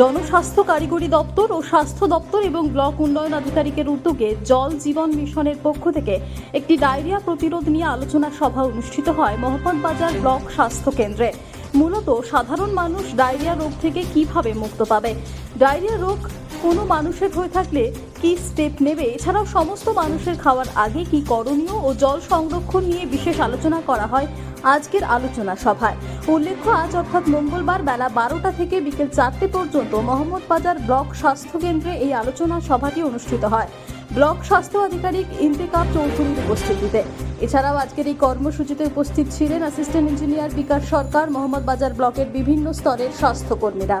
জনস্বাস্থ্য কারিগরি দপ্তর ও স্বাস্থ্য দপ্তর এবং ব্লক উন্নয়ন আধিকারিকের উদ্যোগে জল জীবন মিশনের পক্ষ থেকে একটি ডায়রিয়া প্রতিরোধ নিয়ে আলোচনা সভা অনুষ্ঠিত হয় মোহাম্মদবাজার ব্লক স্বাস্থ্য কেন্দ্রে। মূলত সাধারণ মানুষ ডায়রিয়া রোগ থেকে কীভাবে মুক্ত পাবে? ডায়রিয়া রোগ কোনো মানুষের হয়ে থাকলে কি স্টেপ নেবে? এছাড়াও সমস্ত মানুষের খাওয়ার আগে কি করণীয়? ও জল সংরক্ষণ নিয়ে বিশেষ আলোচনা করা হয় আজকের আলোচনা সভায়। উল্লেখ্য, আজ অর্থাৎ মঙ্গলবার বেলা বারোটা থেকে বিকেল চারটে পর্যন্ত মোহাম্মদবাজার ব্লক স্বাস্থ্য কেন্দ্রে এই আলোচনা সভাটি অনুষ্ঠিত হয়। ব্লক স্বাস্থ্য আধিকারিক ইন্তেকাব চৌধুরীর উপস্থিতিতে। এছাড়াও আজকের এই কর্মসূচিতে উপস্থিত ছিলেন অ্যাসিস্ট্যান্ট ইঞ্জিনিয়ার বিকাশ সরকার মোহাম্মদবাজার ব্লকের বিভিন্ন স্তরের স্বাস্থ্যকর্মীরা।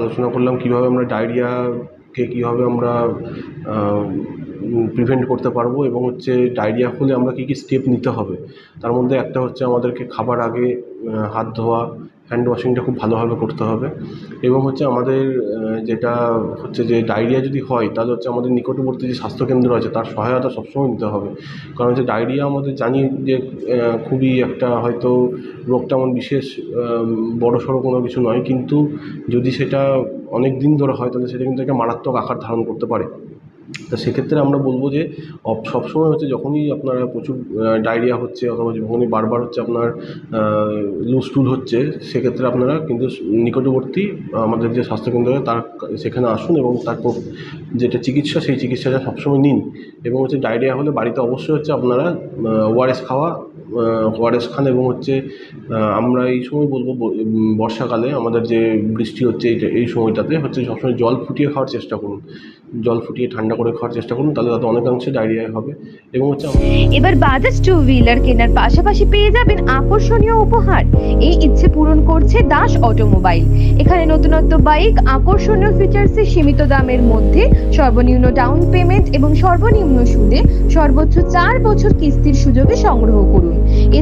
আলোচনা করলাম, কীভাবে আমরা ডায়রিয়াকে কীভাবে আমরা প্রিভেন্ট করতে পারব এবং হচ্ছে ডায়রিয়া হলে আমরা কী কী স্টেপ নিতে হবে? তার মধ্যে একটা হচ্ছে আমাদেরকে খাবার আগে হাত ধোয়া হ্যান্ড ওয়াশিংটা খুব ভালোভাবে করতে হবে। এবং হচ্ছে আমাদের যেটা হচ্ছে যে ডায়রিয়া যদি হয়, তাহলে হচ্ছে আমাদের নিকটবর্তী যে স্বাস্থ্যকেন্দ্র আছে, তার সহায়তা সবসময় নিতে হবে। কারণ হচ্ছে ডায়রিয়া আমাদের জানি যে খুবই একটা হয়তো রোগ তেমন বিশেষ বড় সড়ো কোনো কিছু নয়। কিন্তু যদি সেটা অনেক দিন ধরে হয়, তাহলে সেটা কিন্তু একটা মারাত্মক আকার ধারণ করতে পারে। তা সেক্ষেত্রে আমরা বলব যে সবসময় হচ্ছে যখনই আপনার প্রচুর ডায়রিয়া হচ্ছে অথবা যখনই বারবার হচ্ছে আপনার লুজ টুল হচ্ছে, সেক্ষেত্রে আপনারা কিন্তু নিকটবর্তী আমাদের যে স্বাস্থ্যকেন্দ্র তার সেখানে আসুন এবং তার যেটা চিকিৎসা, সেই চিকিৎসাটা সবসময় নিন এবং হচ্ছে ডায়রিয়া হলে বাড়িতে অবশ্যই হচ্ছে আপনারা ওআরএস খাওয়া ওআরএস খান এবং হচ্ছে আমরা এই সময় বলব বর্ষাকালে আমাদের যে বৃষ্টি হচ্ছে এই সময়টাতে হচ্ছে সবসময় জল ফুটিয়ে খাওয়ার চেষ্টা করুন। জল ফুটিয়ে ঠান্ডা করে খাওয়ার চেষ্টা করুন, তাহলে তাতে অনেকাংশে ডায়রিয়া হবে এবং হচ্ছে এবার বাজাজ টু হুইলার কেনার পাশাপাশি পেয়ে যাবেন আকর্ষণীয় উপহার। এই ইচ্ছে পূরণ করছে দাস অটোমোবাইল। এখানে নতুনত্ব বাইক, আকর্ষণীয় ফিচার্সে সীমিত দামের মধ্যে সর্বনিম্ন ডাউন পেমেন্ট এবং সর্বনিম্ন সুদে সর্বোচ্চ চার বছর কিস্তির সুযোগে সংগ্রহ করুন।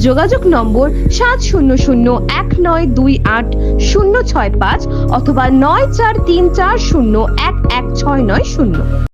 যোগাযোগ নম্বর সাত শূন্য শূন্য এক নয় দুই আট শূন্য ছয় পাঁচ অথবা নয় চার তিন চার শূন্য এক এক ছয় নয় শূন্য।